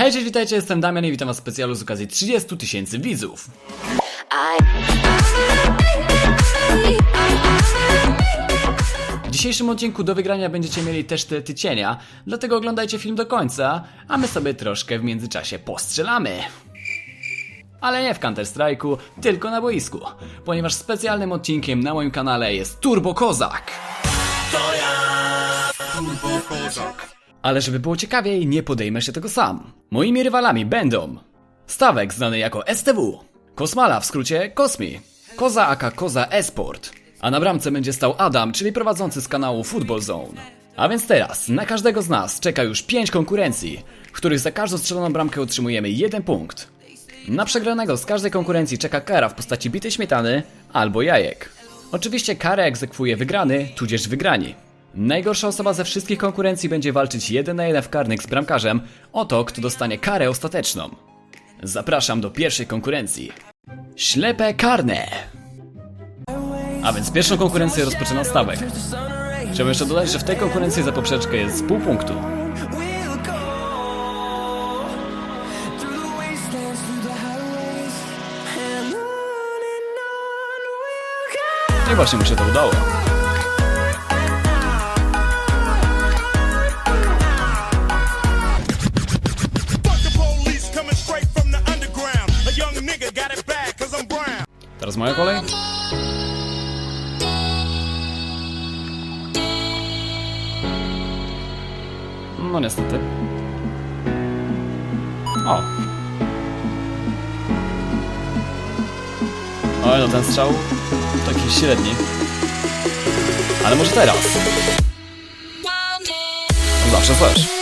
Hej, cześć, witajcie, jestem Damian i witam was w specjalu z okazji 30 tysięcy widzów. W dzisiejszym odcinku do wygrania będziecie mieli też te cienia, dlatego oglądajcie film do końca, a my sobie troszkę w międzyczasie postrzelamy. Ale nie w Counter-Strike'u, tylko na boisku, ponieważ specjalnym odcinkiem na moim kanale jest Turbo Kozak. Ale żeby było ciekawiej, nie podejmę się tego sam. Moimi rywalami będą Stawek znany jako STW, Kosmala w skrócie Kosmi, Koza aka Koza Esport, a na bramce będzie stał Adam, czyli prowadzący z kanału Football Zone. A więc teraz, na każdego z nas czeka już 5 konkurencji, w których za każdą strzeloną bramkę otrzymujemy 1 punkt. Na przegranego z każdej konkurencji czeka kara w postaci bitej śmietany albo jajek. Oczywiście karę egzekwuje wygrany, tudzież wygrani. Najgorsza osoba ze wszystkich konkurencji będzie walczyć jeden na jeden w karnych z bramkarzem o to, kto dostanie karę ostateczną. Zapraszam do pierwszej konkurencji. Ślepe karne! A więc pierwszą konkurencję rozpoczyna Stawek. Chciałbym jeszcze dodać, że w tej konkurencji za poprzeczkę jest pół punktu. I właśnie mu się to udało. Teraz moja kolej. No niestety. O. Oj, no ten strzał taki średni. Ale może teraz. Zawsze coś.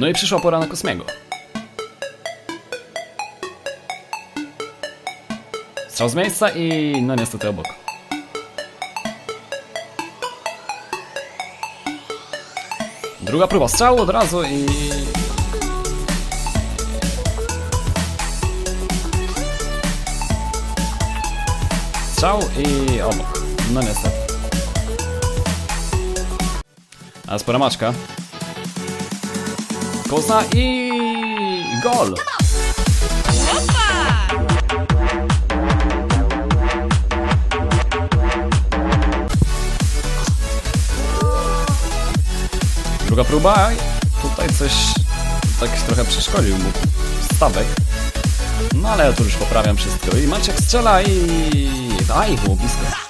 No i przyszła pora na Kosmiego. Strzał z miejsca i no niestety obok. Druga próba strzału od razu i... Strzał i obok. No niestety. A spora maczka. Koza i gol. Druga próba. Tutaj coś tak trochę przeszkodził mu stawek. No ale ja tu już poprawiam wszystko. I Maciek strzela i... Aj, było blisko.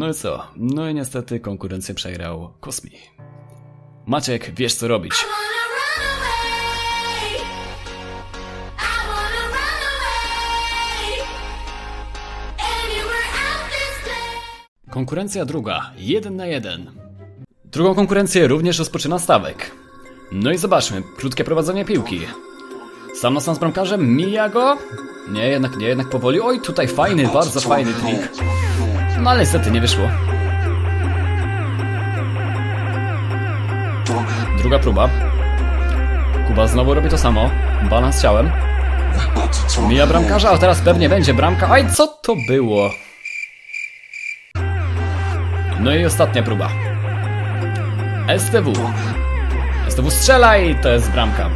No i co? No i niestety konkurencję przegrał Kosmi. Maciek, wiesz co robić. Konkurencja druga, jeden na jeden. Drugą konkurencję również rozpoczyna Stawek. No i zobaczmy, krótkie prowadzenie piłki. Sam na sam z bramkarzem, mija go? Nie, jednak nie, jednak powoli. Oj, tutaj fajny, bardzo fajny trik. No ale niestety nie wyszło. Druga próba. Kuba znowu robi to samo. Balans ciałem. Mija bramkarza, a teraz pewnie będzie bramka. Aj, co to było? No i ostatnia próba. STW. STW strzela i to jest bramka.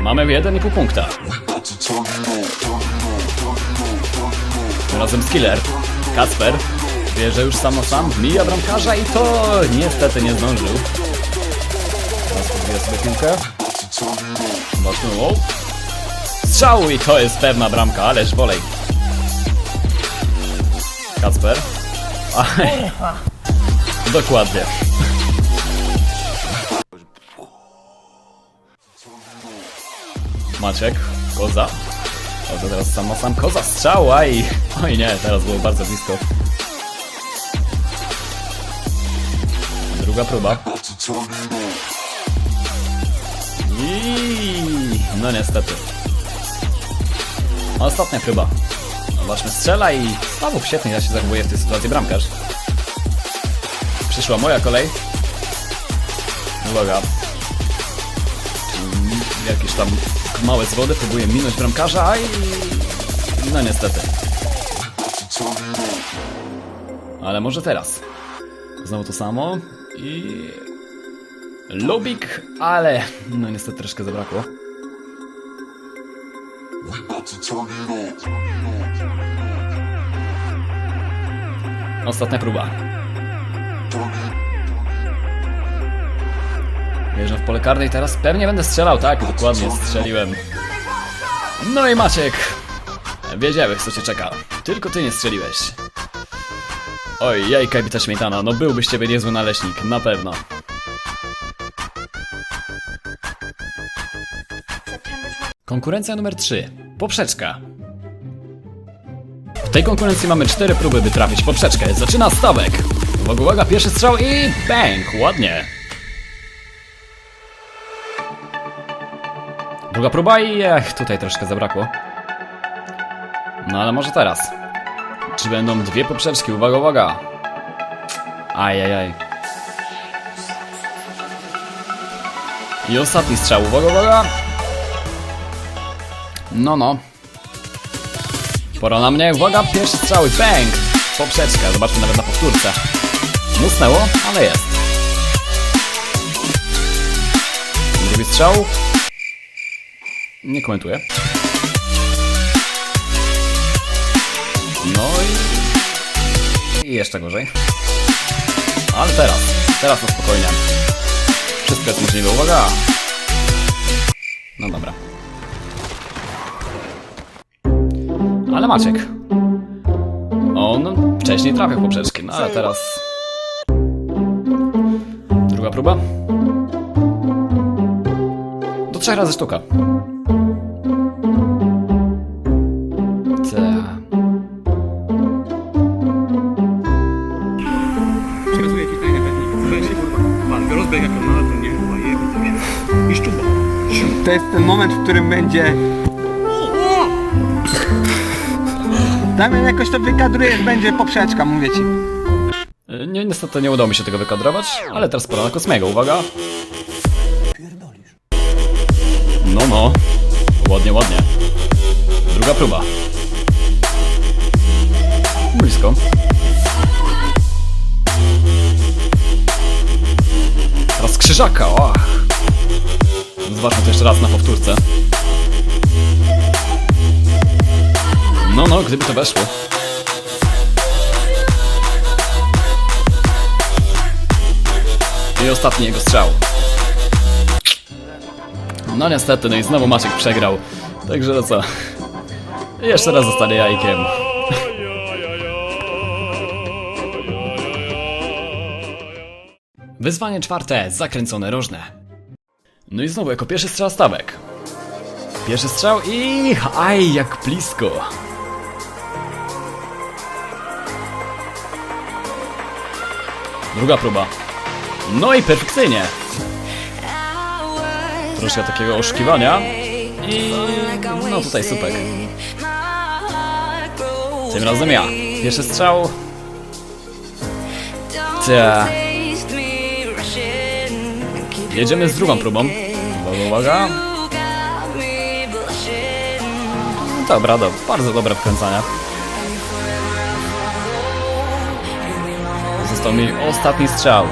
Mamy 1,5 punkta. Razem skiller. Kasper. Bierze już sam na sam. Mija bramkarza i to niestety nie zdążył. Teraz podbija sobie piłkę. Zobaczmy. Wow. Strzał i to jest pewna bramka, ależ wolej. Kacper. Aj. Dokładnie. Maciek, koza. O, to teraz sam na sam koza strzała i... Oj nie, teraz było bardzo blisko. Druga próba. I no niestety. Ostatnia próba. Zobaczmy, strzela i znowu świetnie ja się zachowuje w tej sytuacji bramkarz. Przyszła moja kolej. Uwaga. Mm, Jakieś tam małe zwody, próbuję minąć bramkarza i... No niestety. Ale może teraz. Znowu to samo i... Lubik, ale... No niestety troszkę zabrakło. Ostatnia próba. Wjeżdżam w pole karne i teraz pewnie będę strzelał, tak, dokładnie strzeliłem. No i Maciek! Wiedziałeś co cię czeka, tylko ty nie strzeliłeś. Oj, jajka i bita śmietana, no byłby z ciebie niezły naleśnik, na pewno. Konkurencja numer 3. Poprzeczka. W tej konkurencji mamy cztery próby, by trafić poprzeczkę. Zaczyna stawek. Uwaga, uwaga, pierwszy strzał i bang, ładnie. Druga próba i ech, tutaj troszkę zabrakło. No ale może teraz. Czy będą dwie poprzeczki? Uwaga, uwaga. Ajajaj. I ostatni strzał, uwaga, uwaga. No, no. Pora na mnie, uwaga, pierwszy strzał i bang! Poprzeczka, zobaczmy nawet na powtórce. Musnęło, ale jest. Drugi strzał. Nie komentuję. No i... I jeszcze gorzej. Ale teraz, teraz na spokojnie. Wszystko jest możliwe, uwaga! No dobra. Ale Maciek. On wcześniej trafił w poprzeczki, no ale teraz... Druga próba. Do trzech razy sztuka. To jest ten moment, w którym będzie. Damian jakoś to wykadrujesz, będzie poprzeczka, mówię ci. Y, Nie, niestety nie udało mi się tego wykadrować, ale teraz pora na Kosmiego, uwaga. No, no. Ładnie, ładnie. Druga próba. Blisko. Teraz krzyżaka, ach. Zobaczmy jeszcze raz na powtórce. No, no, gdyby to weszło. I ostatni jego strzał. No niestety, no i znowu Maciek przegrał. Także no co? Jeszcze raz zostanie jajkiem. Wyzwanie czwarte, zakręcone rożne. No i znowu jako pierwszy strzał stawek. Pierwszy strzał i... Aj, jak blisko. Druga próba. No i perfekcyjnie. Troszkę takiego oszukiwania. I no tutaj supek. Tym razem ja. Pierwszy strzał. Ta. Jedziemy z drugą próbą. Uwaga, uwaga. Dobra, dobra, bardzo dobre wkręcania. Został mi ostatni strzał.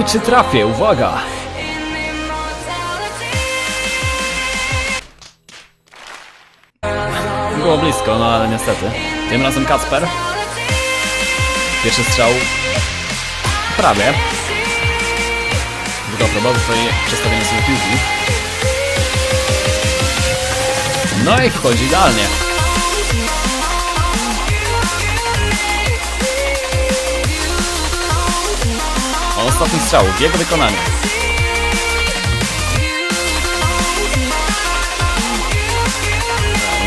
I czy trafię? Uwaga! Było blisko, no ale niestety. Tym razem Kacper. Pierwszy strzał. Prawie. Druga próba, tutaj przestawienie sobie piłki. No i wchodzi idealnie. Ostatni strzał w jego wykonaniu.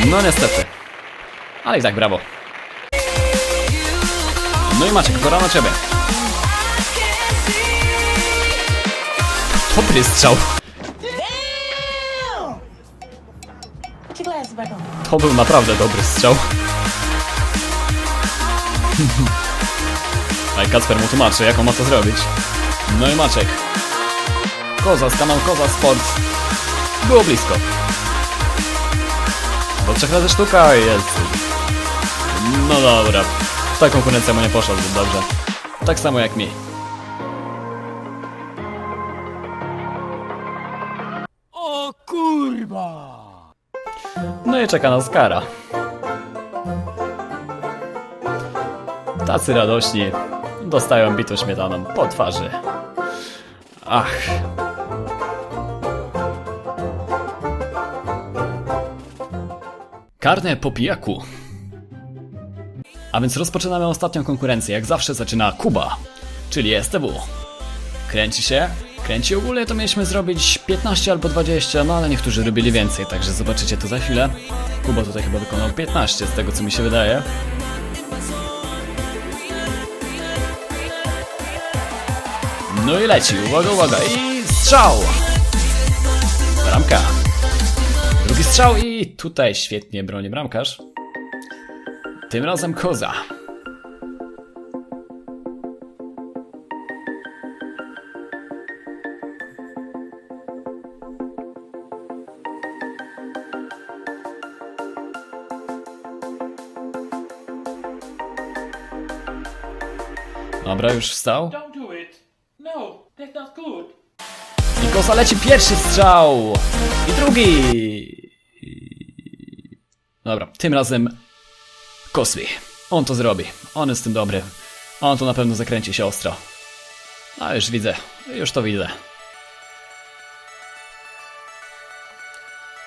No niestety. Ale i tak brawo. No i Maciek, pora na ciebie. Dobry strzał. To był naprawdę dobry strzał. Ale Kacper mu tłumaczy, jak on ma to zrobić. No i Maciek. Koza z kanału Koza Sport. Było blisko. Do trzech razy sztuka jest. No dobra. Ta konkurencja mu nie poszła zbyt dobrze. Tak samo jak mi. I czeka nas kara. Tacy radośni dostają bitą śmietaną po twarzy. Ach. Karne po pijaku. A więc rozpoczynamy ostatnią konkurencję. Jak zawsze zaczyna Kuba, czyli STW. Kręci się. Kręci ogólnie to mieliśmy zrobić 15 albo 20, no ale niektórzy robili więcej, także zobaczycie to za chwilę. Kuba tutaj chyba wykonał 15 z tego co mi się wydaje. No i leci, uwaga, uwaga i strzał! Bramka. Drugi strzał i tutaj świetnie broni bramkarz. Tym razem koza. Dobra, już wstał. No. I koza leci pierwszy strzał! I drugi! Dobra, tym razem Koswi. On to zrobi. On jest tym dobry. On to na pewno zakręci się ostro. A już widzę. Już to widzę.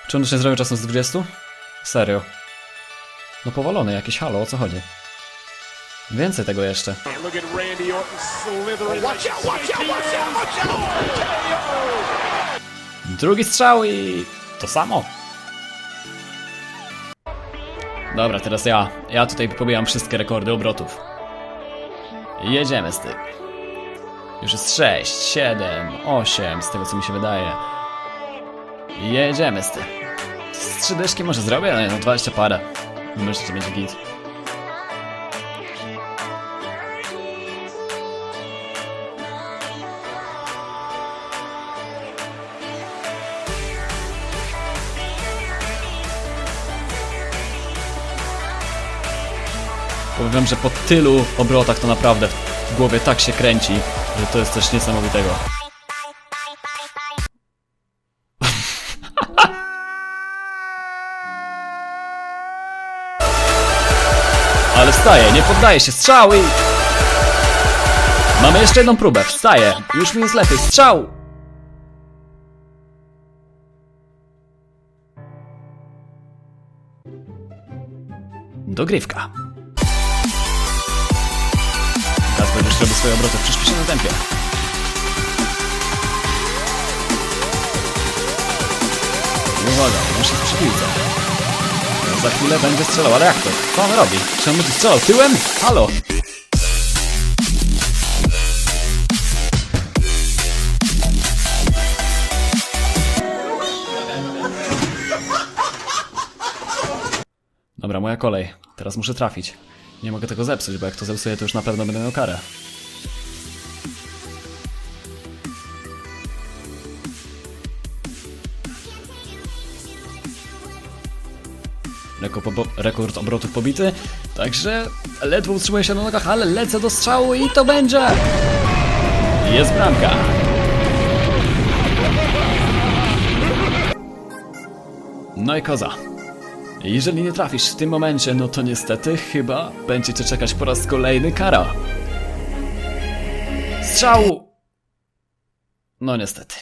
Czy on już nie zrobił czasem z 20? Serio. No powalony jakiś, halo, o co chodzi? Więcej tego jeszcze. Drugi strzał i to samo. Dobra, teraz ja. Ja tutaj pobijam wszystkie rekordy obrotów. Jedziemy z tym. Już jest 6, 7, 8, z tego co mi się wydaje. Jedziemy z tym. Z trzy dyszki może zrobię, ale no 20 parę. Myślę, że będzie git. Powiem, że po tylu obrotach to naprawdę w głowie tak się kręci, że to jest coś niesamowitego. Ale wstaje, nie poddaje się, strzał i... Mamy jeszcze jedną próbę, wstaje, już mi jest lepiej, strzał! Dogrywka. Teraz będziesz robił swoje obroty w przyspieszonym tempie. Uwaga, muszę przy piłce. Za chwilę będzie strzelał, ale jak to? Co on robi? Czy on będzie strzelał tyłem? Halo! Dobra, moja kolej. Teraz muszę trafić. Nie mogę tego zepsuć, bo jak to zepsuję, to już na pewno będę miał karę. Rekord, obrotów pobity, także ledwo utrzymuję się na nogach, ale lecę do strzału i to będzie! Jest bramka! No i koza. Jeżeli nie trafisz w tym momencie, no to niestety chyba będzie cię czekać po raz kolejny kara. Strzał! No niestety.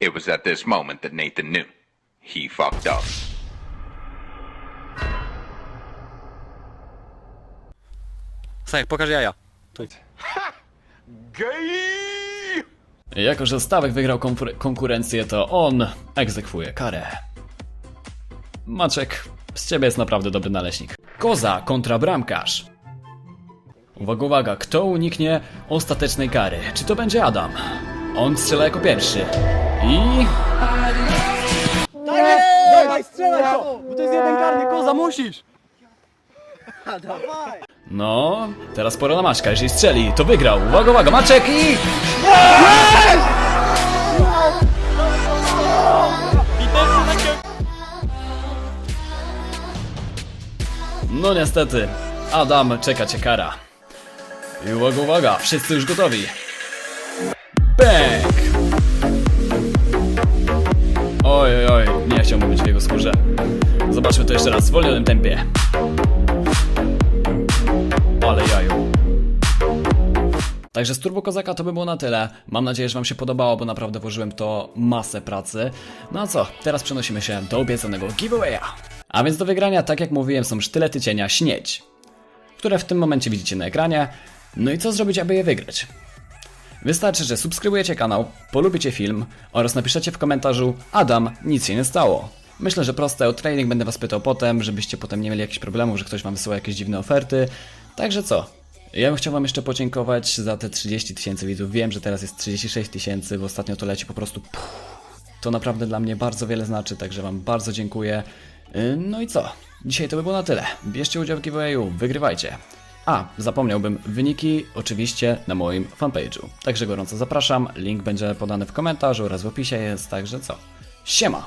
It was at this moment that Nathan knew. He fucked up. Sajek, pokaż jaja. Jako, że Stawek wygrał konkur- konkurencję, to on egzekwuje karę. Maczek, z ciebie jest naprawdę dobry naleśnik. Koza kontra bramkarz. Uwaga, uwaga, kto uniknie ostatecznej kary? Czy to będzie Adam? On strzela jako pierwszy. I... Dawaj, strzelaj to! Bo to jest jeden karny, koza, musisz! No, teraz pora na Maćka. Jeżeli strzeli, to wygrał. Uwaga, uwaga, Maczek i... No niestety, Adam, czeka cię kara. I uwaga, uwaga, wszyscy już gotowi. Bang! Oj, oj, oj, nie chciałbym być w jego skórze. Zobaczmy to jeszcze raz w zwolnionym tempie. Ale jaju. Także z Turbo Kozaka to by było na tyle. Mam nadzieję, że Wam się podobało, bo naprawdę włożyłem to masę pracy. No a co, teraz przenosimy się do obiecanego giveawaya. A więc do wygrania, tak jak mówiłem, są sztylety cienia śnieć, które w tym momencie widzicie na ekranie. No i co zrobić, aby je wygrać? Wystarczy, że subskrybujecie kanał, polubicie film oraz napiszecie w komentarzu Adam, nic się nie stało. Myślę, że proste, o training będę was pytał potem, żebyście potem nie mieli jakichś problemów, że ktoś wam wysyła jakieś dziwne oferty. Także co? Ja bym chciał wam jeszcze podziękować za te 30 tysięcy widzów. Wiem, że teraz jest 36 tysięcy, bo ostatnio to leci po prostu puh. To naprawdę dla mnie bardzo wiele znaczy, także wam bardzo dziękuję. Yy, No i co? Dzisiaj to by było na tyle. Bierzcie udział w giveawayu, wygrywajcie. A, zapomniałbym, wyniki oczywiście na moim fanpage'u. Także gorąco zapraszam, link będzie podany w komentarzu oraz w opisie jest, także co? Siema!